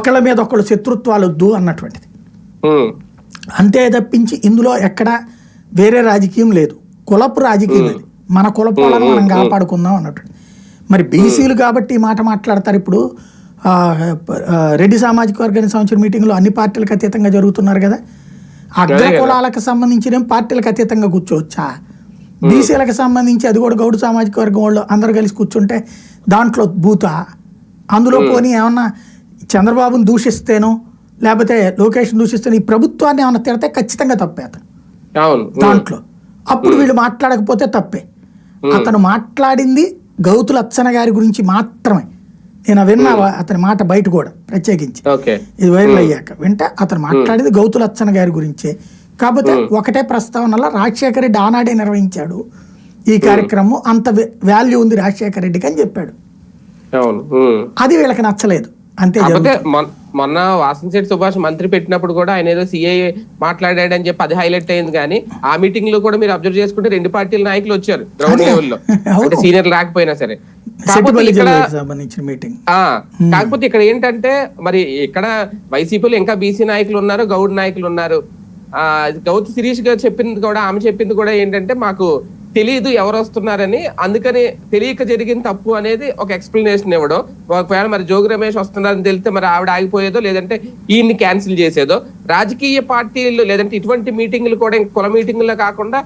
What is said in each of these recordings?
ఒకళ్ళ మీద ఒకళ్ళు శత్రుత్వాలు వద్దు అన్నటువంటిది. అంతే తప్పించి ఇందులో ఎక్కడ వేరే రాజకీయం లేదు. కులపు రాజకీయం ఇది మన కులపాలను మనం కాపాడుకుందాం అన్నటువంటి. మరి బీసీలు కాబట్టి ఈ మాట మాట్లాడతారు ఇప్పుడు. రెడ్డి సామాజిక వర్గానికి సంబంధించిన మీటింగ్లో అన్ని పార్టీలకు అతీతంగా జరుగుతున్నారు కదా. అగ్ర కులాలకు సంబంధించిన పార్టీలకు అతీతంగా కూర్చోవచ్చా? బీసీలకు సంబంధించి అది కూడా గౌడు సామాజిక వర్గం వాళ్ళు అందరు కలిసి కూర్చుంటే దాంట్లో భూత అందులో పోనీ ఏమన్నా చంద్రబాబును దూషిస్తేనో లేకపోతే లోకేష్ దూషిస్తేనో ఈ ప్రభుత్వాన్ని ఏమన్నా తిడితే ఖచ్చితంగా తప్పే అతను. దాంట్లో. అప్పుడు వీళ్ళు మాట్లాడకపోతే తప్పే. అతను మాట్లాడింది గౌతుల అచ్చన గారి గురించి మాత్రమే. నేను విన్నా అతని మాట బయట కూడా ప్రత్యేకించి. ఇది వైరల్ అయ్యాక. వింటే అతను మాట్లాడింది గౌతుల అచ్చన గారి గురించే. కాకపోతే ఒకటే ప్రస్తావనలో రాజశేఖర రెడ్డి ఆనాడే నిర్వహించాడు. ఈ కార్యక్రమం అంత వాల్యూ ఉంది రాజశేఖర రెడ్డికి అని చెప్పాడు. అది వీళ్ళకి నచ్చలేదు. అంతే కాకపోతే మొన్న వాసంశెట్టి సుభాష్ మంత్రి పెట్టినప్పుడు కూడా ఆయన ఏదో సిఐ మాట్లాడాడని చెప్పి అది హైలైట్ అయింది కానీ ఆ మీటింగ్లో కూడా మీరు అబ్జర్వ్ చేసుకుంటే రెండు పార్టీల నాయకులు వచ్చారు గ్రౌండ్ లెవెల్లో అవును. అంటే సీనియర్ లేకపోయినా సరే. కాకపోతే ఇక్కడ ఏంటంటే మరి ఇక్కడ వైసీపీలో ఇంకా బీసీ నాయకులు ఉన్నారు గౌడ్ నాయకులు ఉన్నారు. ఆ గౌతు శిరీష్ గారు చెప్పింది కూడా ఆమె చెప్పింది కూడా ఏంటంటే మాకు తెలియదు ఎవరు వస్తున్నారని. అందుకని తెలియక జరిగిన తప్పు అనేది ఒక ఎక్స్ప్లెనేషన్ ఇవ్వడం. ఒకవేళ మరి జోగి రమేష్ వస్తున్నారని తెలిస్తే మరి ఆవిడ ఆగిపోయేదో లేదంటే ఈయన్ని క్యాన్సిల్ చేసేదో. రాజకీయ పార్టీలు లేదంటే ఇటువంటి మీటింగ్లు కూడా కుల మీటింగ్లో కాకుండా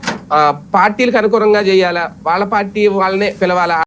పార్టీలకు అనుగుణంగా చేయాలా? వాళ్ళ పార్టీ వాళ్ళనే పిలవాలా?